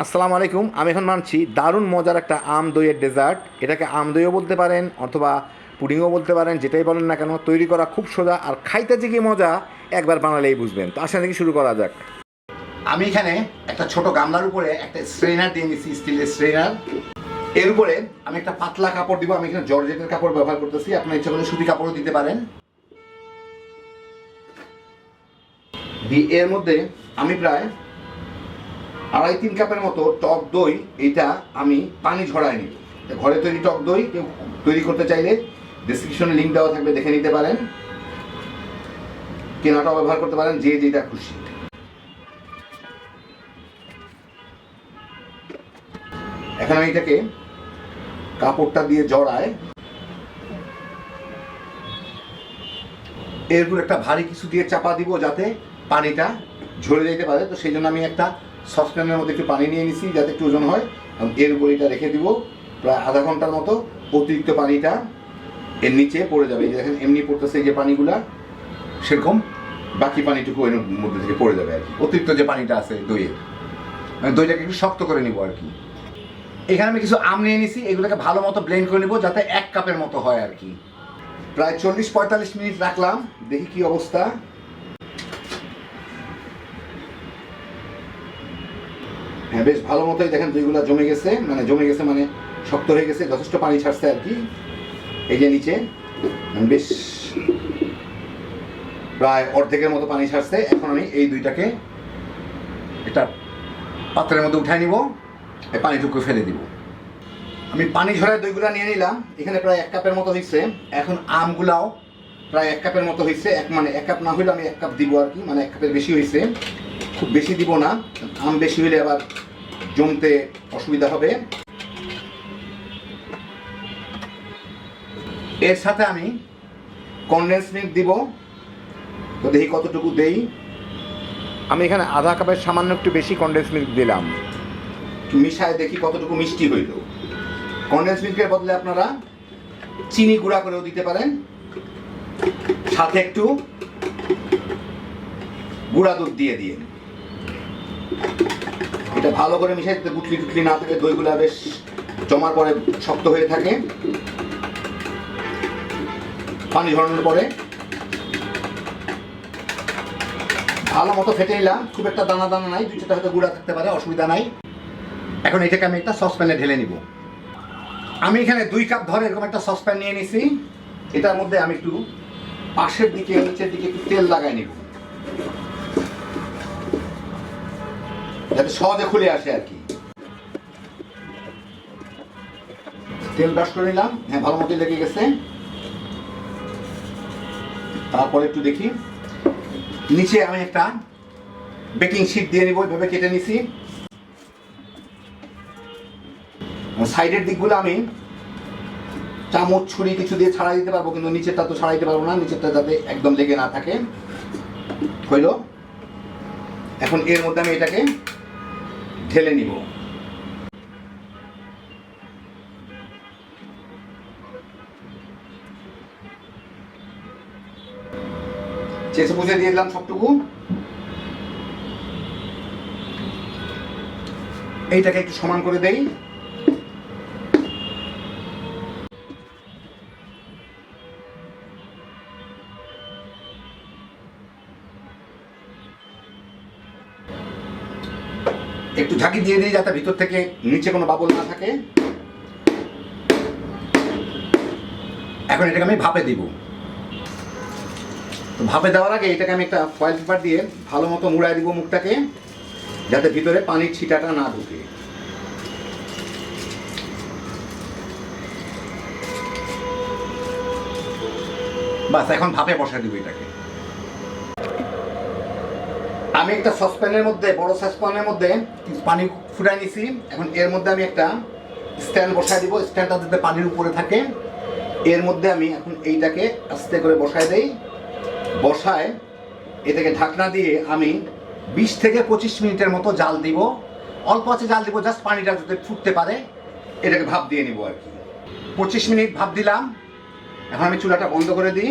আসসালামু আলাইকুম, আমি এখন মানছি দারুণ মজার একটা আম দইয়ের ডেজার্ট এটাকে আম দইও বলতে পারেন অথবা পুডিংও বলতে পারেন, যেটাই বলেন না কেন, তৈরি করা খুব সোজা আর খাইতে যে কি মজা, একবার বানালেই বুঝবেন। তো আসলে থেকে শুরু করা যাক। আমি এখানে একটা ছোট গামলার উপরে একটা স্ট্রেনার দিয়ে নিচ্ছি স্টিলের স্ট্রেনার এর উপরে আমি একটা পাতলা কাপড় দিব, আমি এখানে জর্জেটের কাপড় ব্যবহার করতেছি, আপনার ইচ্ছা করলে সুতি কাপড়ও দিতে পারেন। দিয়ে এর মধ্যে আমি প্রায় আড়াই তিন কাপের মতো টক দই, এটা আমি পানি ঝরাই তা ঘরে তৈরি টক দই, কেউ তৈরি করতে চাইলে ডিসক্রিপশনে লিঙ্ক দেওয়া থাকবে, দেখে নিতে পারেন। কেনাটাও ব্যবহার করতে পারেন, যে যেটা খুশি। এখন আমি এটাকে কাপড়টা দিয়ে জড়ায়। এরপর একটা ভারী কিছু দিয়ে চাপা দিব যাতে পানিটা ঝরে যেতে পারে। তো সেই জন্য আমি একটা সসপ্যানের মধ্যে একটু পানি নিয়ে নিছি, যাতে একটু ওজন হয়। এর উপর এটা রেখে দিব, প্রায় আধা ঘণ্টার মতো। অতিরিক্ত পানিটা এর নিচে পড়ে যাবে। যে দেখেন, এমনি পড়তেছে যে পানিগুলা, সেরকম বাকি পানিটুকু এর মধ্যে থেকে পড়ে যাবে আর কি। অতিরিক্ত যে পানিটা আছে দইয়ের মানে দইটাকে একটু শক্ত করে নিব আর কি। এখানে আমি কিছু আম নিয়ে নিছি, এগুলোকে ভালো মতো ব্লেন্ড করে নিব, যাতে এক কাপের মতো হয় আর কি। প্রায় চল্লিশ পঁয়তাল্লিশ মিনিট রাখলাম, দেখি কি অবস্থা। বেশ ভালো মতোই দেখেন দুইগুলা জমে গেছে মানে জমে গেছে মানে শক্ত হয়ে গেছে, যথেষ্ট পানি ছাড়ছে আর কি। এই যে নিচে মানে বেশ প্রায় অর্ধেকের মতো পানি ছাড়ছে। এখন আমি এই দুইটাকে একটা পাত্রের মধ্যে উঠাই নিব, এই পানিটুকু ফেলে দিব। আমি পানি ঝরায় দইগুলা নিয়ে নিলাম, এখানে প্রায় এক কাপের মতো হয়েছে এখন আমগুলাও প্রায় এক কাপের মতো হয়েছে এক মানে এক কাপ না হইলে আমি এক কাপ দিব আর কি মানে এক কাপের বেশি হয়েছে খুব বেশি দিব না, আম বেশি হইলে আবার জমতে অসুবিধা হবে। এর সাথে আমি কনডেন্স মিল্ক দিব। তো দেখি কতটুকু দেই। আমি এখানে আধা কাপের সামান্য একটু বেশি কনডেন্স মিল্ক দিলাম। মিশায় দেখি কতটুকু মিষ্টি হইল। কনডেন্স মিল্কের বদলে আপনারা চিনি গুঁড়া করেও দিতে পারেন। সাথে একটু গুঁড়া দুধ দিয়ে দিয়ে এটা ভালো করে মিশাই, যাতে গুটলি টুটলি না থাকে, দইগুলা বেশ জমার পরে শক্ত হয়ে থাকে। পানি ঝরানোর পরে। ভালো মতো ফেটে নিলাম, খুব একটা দানা দানা নাই, দুই চারটা হয়তো গুঁড়া থাকতে পারে, অসুবিধা নাই। এখন এটাকে আমি একটা সসপ্যানে ঢেলে নিব। আমি এখানে দুই কাপ ধরে এরকম একটা সসপ্যান নিয়ে নিছি। এটার মধ্যে আমি একটু পাশের দিকে, নিচের দিকে একটু তেল লাগাই নিব। যাতে সহজে খুলে আসে আর কি। তেল ব্রাশ করে নিলাম। হ্যাঁ ভালো মতো লেগে গেছে। তারপরে একটু দেখি। নিচে আমি একটা বেকিং শিট দিয়ে নিব, এভাবে কেটে নিছি। সাইডের দিকগুলো আমি চামচ, ছুরি কিছু দিয়ে ছাড়াই দিতে পারব, কিন্তু নিচেরটা তো ছাড়াইতে পারব না। নিচেরটা যাতে একদম লেগে না থাকে। হইল। এখন এর মধ্যে আমি এটাকে ঢেলে নিব। চেষে বুঝে দিয়ে দিলাম সবটুকু। এইটাকে একটু সমান করে দেই। একটু ঝাঁকি দিয়ে দিই যাতে ভিতর থেকে নিচে কোনো বাবল না থাকে। এখন এটাকে আমি ভাপে দিব। তো ভাপে দেওয়ার আগে এটাকে আমি একটা ফয়েল পেপার দিয়ে ভালো মতো মুড়াই দিব মুখটাকে, যাতে ভিতরে পানির ছিটাটা না ঢুকে। বাস, এখন ভাপে বসাই দিব এটাকে। আমি একটা সসপ্যানের মধ্যে, বড় সসপ্যানের মধ্যে পানি ফুটাই নিছি। এখন এর মধ্যে আমি একটা স্ট্যান্ড বসাই দিব। স্ট্যান্ডটা যাতে পানির উপরে থাকে। এর মধ্যে আমি এখন এইটাকে আস্তে করে বসাই দেই। বসায় এটাকে ঢাকনা দিয়ে আমি বিশ থেকে পঁচিশ মিনিটের মতো জাল দিব। অল্প আছে জাল দিব জাস্ট পানিটা যাতে ফুটতে পারে। এটাকে ভাপ দিয়ে নিব আর কি। পঁচিশ মিনিট ভাপ দিলাম। এখন আমি চুলাটা বন্ধ করে দিই।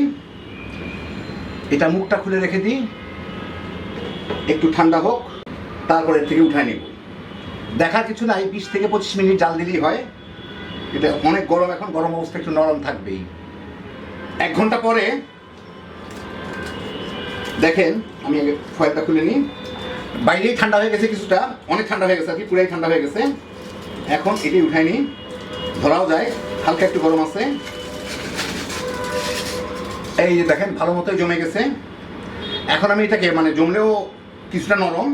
এটা মুখটা খুলে রেখে দিই। একটু ঠান্ডা হোক, তারপরে এর থেকে উঠায় নিব। দেখার কিছু নাই, বিশ থেকে পঁচিশ মিনিট জাল দিলেই হয়। এটা অনেক গরম, এখন গরম অবস্থা একটু নরম থাকবেই। এক ঘণ্টা পরে, দেখেন, আমি আগে ফয়েলটা খুলে নিই। বাইরেই ঠান্ডা হয়ে গেছে কিছুটা, অনেক ঠান্ডা হয়ে গেছে আর কি, পুরাই ঠান্ডা হয়ে গেছে। এখন এটি উঠাই নিই। ধরাও যায়, হালকা একটু গরম আছে। এই যে দেখেন, ভালো মতোই জমে গেছে। এখন আমি এটাকে মানে জমলেও কিছুটা নরম।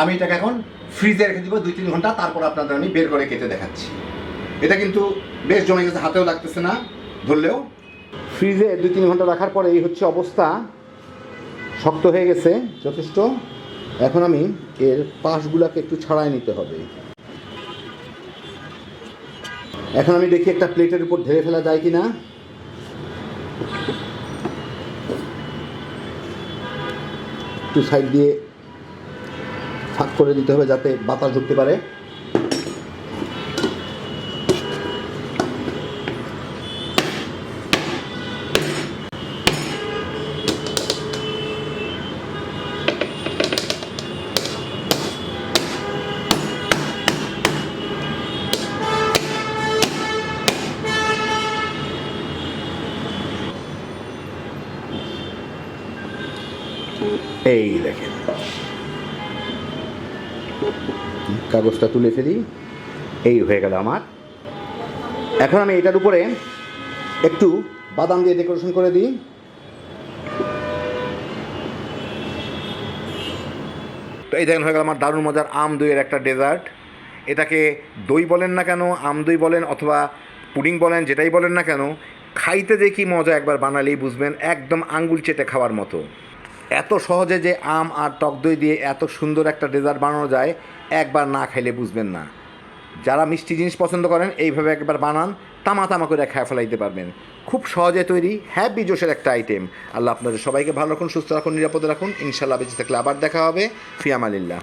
আমি এটাকে এখন ফ্রিজে রেখে দিব দুই তিন ঘণ্টা, তারপর আপনাদের আমি বের করে কেটে দেখাচ্ছি। এটা কিন্তু বেশ জমে গেছে, হাতেও লাগতেছে না, ধরলেও। ফ্রিজে দুই তিন ঘণ্টা রাখার পরে এই হচ্ছে অবস্থা। শক্ত হয়ে গেছে, যথেষ্ট। এখন আমি এর পাশগুলাকে একটু ছড়াই নিতে হবে। এখন আমি দেখি একটা প্লেটের উপর ঢেলে ফেলা যায় কি না একটু সাইড দিয়ে ফাঁক করে দিতে হবে যাতে বাতাস ঢুকতে পারে। এই দেখেন। কাগজটা তুলে ফেলি। এই হয়ে গেল আমার। এখন আমি এটার উপরে একটু বাদাম দিয়ে ডেকোরেশন করে দিই। তো এই দেখেন হয়ে গেল আমার দারুণ মজার আম দইয়ের একটা ডেজার্ট এটাকে দই বলেন না কেন, আম দই বলেন অথবা পুডিং বলেন, যেটাই বলেন না কেন, খাইতে যে মজা একবার বানালেই বুঝবেন, একদম আঙ্গুল চেটে খাওয়ার মতো। এত সহজে যে আম আর টক দই দিয়ে এত সুন্দর একটা ডেজার্ট বানানো যায় একবার না খাইলে বুঝবেন না। যারা মিষ্টি জিনিস পছন্দ করেন, এইভাবে একবার বানান তামা তামা করে খায় ফেলাইতে পারবেন। খুব সহজে তৈরি হ্যাপি জোশের একটা আইটেম। আল্লাহ আপনাদের সবাইকে ভালো রাখুন, সুস্থ রাখুন, নিরাপদে রাখুন। ইনশাল্লাহ বেঁচে থাকলে আবার দেখা হবে। ফিয়াম ফিয়ামালিল্লাহ।